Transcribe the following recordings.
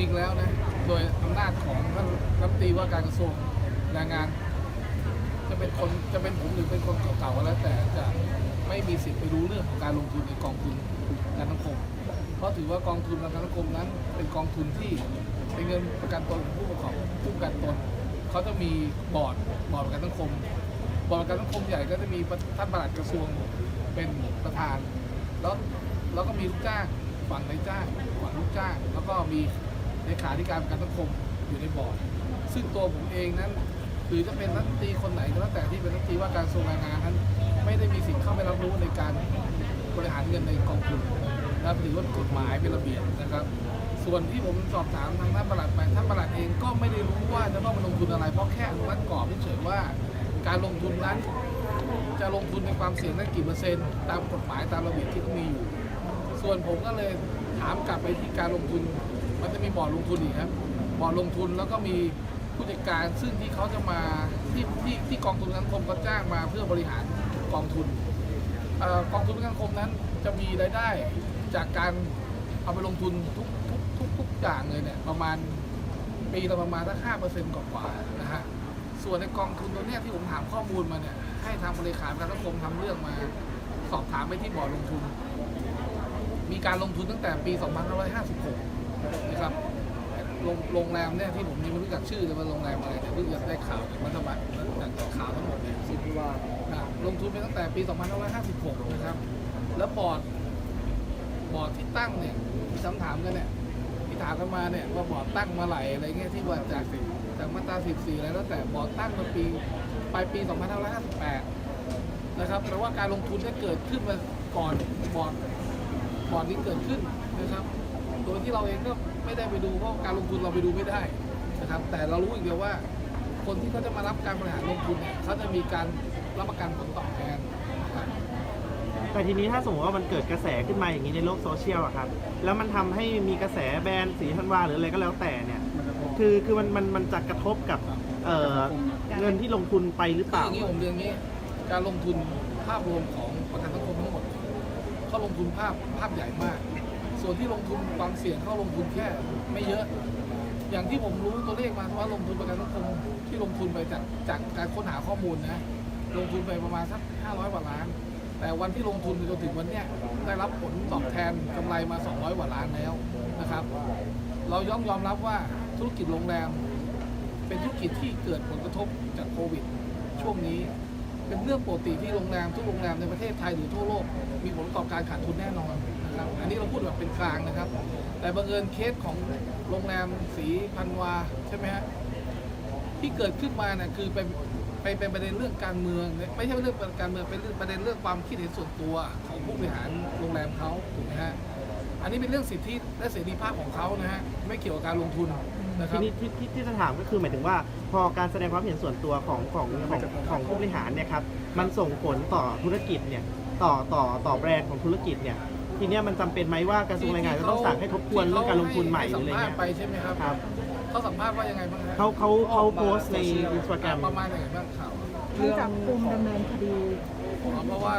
ริง ๆ แล้วนะโดยอำนาจของท่านรัฐมนตรีว่าการกระทรวงแรงงาน จะเป็นคนจะเป็นผมหรือเป็นคนเก่าๆก็แล้ว แต่จะไม่มีสิทธิ์ไปรู้เรื่องของการลงทุนในกองทุนการสังคม เพราะถือว่ากองทุนประกันสังคมนั้นเป็นกองทุนที่เป็นเงินประกันตนผู้ประกอบผู้ประกันตนเขาจะมีบอร์ดบอร์ดประกันสังคม บอร์ดประกันสังคมใหญ่ก็จะมีท่านประหลัดกระทรวงเป็นประธาน แล้วแล้วก็มีลูกจ้างฝั่งนายจ้างฝั่งลูกจ้าง แล้วก็มี เลขาธิการกันสังคมอยู่ในบอร์ดซึ่งตัวผมเองนั้นหรือจะเป็นรัฐมนตรีคนไหนก็แล้วแต่ที่เป็นรัฐมนตรีว่าการกระทรวงแรงงานนั้นไม่ได้มีสิทธิ์เข้าไปรับรู้ในการบริหารเงินในกองทุนนะครับถือว่ากฎหมายเป็นระเบียบนะครับ ส่วนที่ผมสอบถามทางท่านประหลัดไปท่านประหลัดเองก็ไม่ได้รู้ว่าจะต้องมาลงทุนอะไร เพราะแค่อนุมัติกรอบเฉยว่า การลงทุนนั้น จะลงทุนในความเสี่ยงได้กี่เปอร์เซ็นต์ตามกฎหมายตามระเบียบที่มีอยู่ ส่วนผมก็เลยถามกลับไปที่การลงทุน มันจะมีบอร์ดลงทุนอีกครับบอร์ดลงทุนแล้วก็มีผู้จัดการซึ่งที่เขาจะมาที่ที่ที่กองทุนสังคมก็จ้างมาเพื่อบริหารกองทุนกองทุนประกันสังคมนั้นจะมีรายได้จากการเอาไปลงทุนทุกทุกทุกทุกอย่างเลยเนี่ยประมาณปีละประมาณสักห้าเปอร์เซ็นต์กว่าๆนะฮะส่วนในกองทุนตัวเนี้ยที่ผมถามข้อมูลมาเนี่ยให้ทางบริการกันสังคมทำเรื่องมาสอบถามไปที่บอร์ดลงทุน มีการลงทุนตั้งแต่ปี 2556 นะครับโรงโรงแรมเนี่ยที่ผมยังไม่รู้จักชื่อเลยว่าโรงแรมอะไรแต่เพิ่งจะได้ข่าวจากรัฐบาลจากข่าวทั้งหมดเนี่ยคิดว่านะลงทุนไปตั้งแต่ปี 2556 นะครับ แล้วบอร์ดบอร์ดที่ตั้งเนี่ยที่คำถามกันเนี่ยที่ถามกันมาเนี่ยว่าบอร์ดตั้งมาไหลอะไรเงี้ยที่ว่าจากจากมาตรา14อะไรแล้วแต่บอร์ดตั้งมาปีปลายปี 2558 นะครับแปลว่าการลงทุนได้เกิดขึ้นมาก่อนบอร์ดบอร์ดนี้เกิดขึ้นนะครับ โดยที่เราเองก็ไม่ได้ไปดูเพราะการลงทุนเราไปดูไม่ได้นะครับ แต่เรารู้อีกเดียวว่า คนที่เขาจะมารับการบริหารลงทุนเนี่ยเขาจะมีการรับประกันผลตอบแทนนะครับแต่ทีนี้ถ้าสมมติว่ามันเกิดกระแสขึ้นมาอย่างนี้ในโลกโซเชียลอะครับแล้วมันทำให้มีกระแสแบนสีธันวาหรืออะไรก็แล้วแต่เนี่ย คือคือมันมันมันจะกระทบกับเอ่อเงินที่ลงทุนไปหรือเปคือล่า อย่างนี้ผมเรียนอย่างนี้ การลงทุนภาพรวมของประกันสังคมทั้งหมดเขาลงทุนภาพภาพใหญ่มาก ส่วนที่ลงทุนความเสี่ยงเข้าลงทุนแค่ไม่เยอะ อย่างที่ผมรู้ตัวเลขมาว่าลงทุนประกันสังคมที่ลงทุนไปจากจากการค้นหาข้อมูลนะลงทุนไปประมาณสัก500กว่าล้าน แต่วันที่ลงทุนจนถึงวันเนี้ยได้รับผลตอบแทนกำไรมา 200กว่าล้านแล้วนะครับ เราย่อมยอมรับว่าธุรกิจโรงแรม เป็นธุรกิจที่เกิดผลกระทบจากโควิด ช่วงนี้ เป็นเรื่องปกติที่โรงแรมทุกโรงแรมในประเทศไทยหรือทั่วโลก มีผลประกอบการขาดทุนแน่นอนนะครับอันนี้เราพูดแบบเป็นกลางนะครับ แต่บังเอิญเคสของโรงแรมสีพันวาใช่ไหมฮะที่เกิดขึ้นมาเนี่ยคือเป็นไปเป็นประเด็นเรื่องการเมือง ไม่ใช่เรื่องการเมืองเป็นเรื่องประเด็นเรื่องความคิดเห็นส่วนตัวของผู้บริหารโรงแรมเขาถูกไหมฮะอันนี้เป็นเรื่องสิทธิและเสรีภาพของเขานะฮะไม่เกี่ยวกับการลงทุน นะคทีรับ นี้ที่ที่ที่จะถามก็คือหมายถึงว่า พอการแสดงความเห็นส่วนตัวของของของของผู้บริหารเนี่ยครับมันส่งผลต่อธุรกิจเนี่ยต่อต่อต่อแบรนด์ของธุรกิจเนี่ยทีเนี้ยมันจำเป็นไหมว่ากระทรวงแรงงานจะต้องสั่งให้ทบทวนเรื่องการลงทุนใหม่หรืออะไรสัมภาษเงี้ณ์ยไปใช่ไหมครับครับ เขาสัมภาษณ์ว่ายังไงบ้างฮะเขาเขาเขาโพสต์ในอินสตาแกรมประมาณไหนบ้างข่าวให้จับกลุ่มดำเนินคดีอ๋อเพราะว่า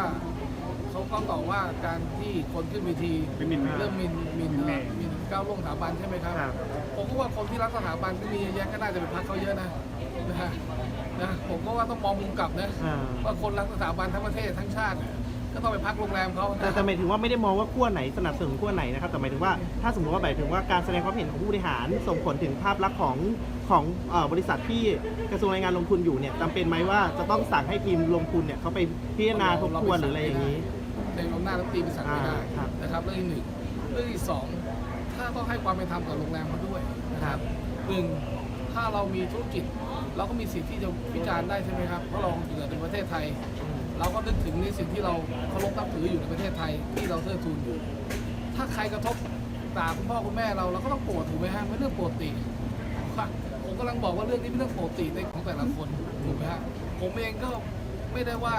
เขาก็ตอบว่าการที่คนขึ้นเวทีเป็นหมิ่นเรื่องหมินหมินเอ่อหมินก้าวล่วงสถาบันใช่ไหมครับ ครับ ผมก็ว่าคนที่รักสถาบันก็มีเยอะแยะก็น่าจะเป็นพักเขาเยอะนะนะฮะนะผมก็ว่าต้องมองมุมกลับนะอ่าว่าคนรักสถาบันทั้งประเทศทั้งชาติเนี่ยก็ต้องไปพักโรงแรมเขาแต่นะแต่หมายถึงว่าไม่ได้มองว่าขั้วไหนสนับสนุนขั้วไหนนะครับแต่หมายถึงว่าถ้าสมมติว่าหมายถึงว่าการแสดงความเห็นของผู้บริหารส่งผลถึงภาพลักษณ์ของของเอ่อบริษัทที่กระทรวงแรงงานลงทุนอยู่เนี่ยจำเป็นไหมว่าจะต้องสั่งให้ทีมลงทุนเนี่ยเขาไปพิจารณาทบทวนหรืออะไรอย่างนี้ ในอำนาจรัฐมนตรีไปสั่งไม่ได้อ่าครับนะครับเรื่องที่หนึ่งเรื่องที่สองถ้าต้องให้ความเป็นธรรมกับโรงแรมเขาด้วยนะครับหนึ่งถ้าเรามีธุรกิจเราก็มีสิทธิ์ที่จะวิจารณ์ได้ใช่ไหมครับเพราะเราอยู่ในประเทศไทย เราก็นึกถึงในสิ่งที่เราเคารพนับถืออยู่ในประเทศไทยที่เราเทิดทูนอยู่ ถ้าใครกระทบด่าคุณพ่อคุณแม่เราเราก็ต้องโกรธถูกไหมฮะไม่เรื่องปกติครับผมกำลังบอกว่าเรื่องนี้เป็นเรื่องปกติในของแต่ละคนถูกไหมฮะผมเองก็ไม่ได้ว่า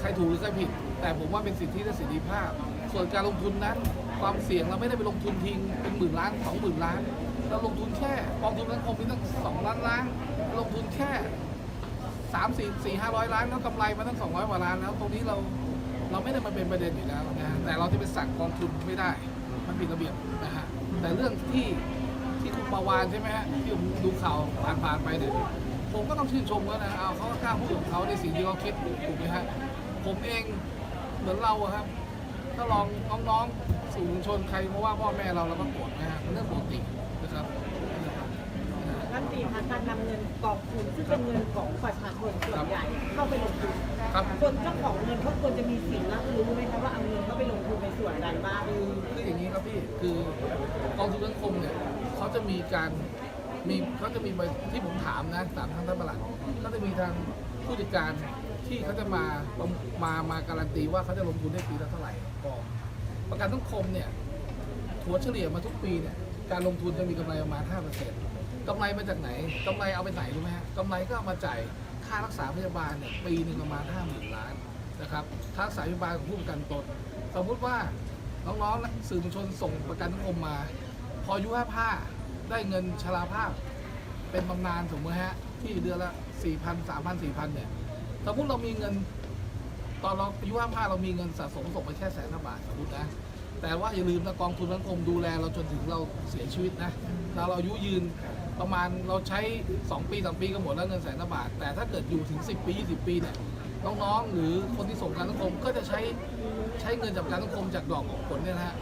ใครถูกหรือใครผิด แต่ผมว่าเป็นสิทธิและเสรีภาพ ส่วนการลงทุนนั้น ความเสี่ยงเราไม่ได้ไปลงทุนทิ้งเป็นหมื่นล้านสองหมื่นล้าน เราลงทุนแค่กองทุนสังคมมีตั้งสองล้านล้าน ลงทุนแค่สามสี่สี่ห้าร้อยล้านแล้วกำไรมาตั้งสองร้อยกว่าล้านแล้วตรงนี้เราเราไม่ได้มาเป็นประเด็นอยู่แล้วนะฮะแต่เราจะไปสั่งกองทุนไม่ได้ มันผิดระเบียบนะฮะแต่เรื่องที่ที่คุณปาวานใช่ไหมฮะที่ผมดูข่าวผ่านๆไปเนี่ยผมก็ต้องชื่นชมเขานะเอาเขาก็กล้าพูดของเขาในสิ่งที่เขาคิดถูกไหมฮะผมเอง เหมือนเราอะครับ ถ้าลองน้องๆสื่อมวลชนใครมาว่าพ่อแม่เราเราก็โกรธนะฮะมันเรื่องปกตินะครับรัฐมนตรีคะการนำเงินกองทุนซึ่งเป็นเงินของประชาชนส่วนใหญ่เข้าไปลงทุนครับคนเจ้าของเงินเขาควรจะมีสิทธิ์รับรู้ไหมคะว่าเอาเงินเขาไปลงทุนในส่วนใดบ้างคือคืออย่างนี้ครับพี่คือกองทุนสังคมเนี่ยเขาจะมีการมีเขาจะมีใบที่ผมถามนะถามทางท่านประหลัดก็จะมีทางผู้จัดการ ที่เขาจะมามามาการันตีว่าเขาจะลงทุนได้ปีละเท่าไหร่กองประกันสังคมเนี่ยถัวเฉลี่ยมาทุกปีเนี่ยการลงทุนจะมีกำไรประมาณ5%กำไรมาจากไหนกำไรเอาไปไหนรู้ไหมฮะกำไรก็เอามาจ่ายค่ารักษาพยาบาลเนี่ยปีหนึ่งประมาณ 5 0,000 ล้านนะครับค่ารักษาพยาบาลของผู้ประกันตนสมมุติว่าน้องๆสื่อมวลชนส่งประกันสังคมมา พออายุ55ได้เงินชราภาพ เป็นบำนาญสมมติฮะที่เดือนละ4,000 3,000 4,000เนี่ย สมมติเรามีเงิน ตอนเราอายุ55เรามีเงินสะสมส่งไปแค่แสนกว่าบาทสมมตินะ แต่ว่าอย่าลืมนะกองทุนสังคมดูแลเราจนถึงเราเสียชีวิตนะถ้าเราอายุยืนประมาณเราใช้ 2 ปี3ปีก็หมดแล้วเงินแสนบาท แต่ถ้าเกิดอยู่ถึง 10 ปี 20 ปีเนี่ยน้องๆหรือคนที่ส่งประกันสังคมก็จะใช้ใช้เงินจากประกันสังคมจากดอกของผลเนี่ยนะฮะ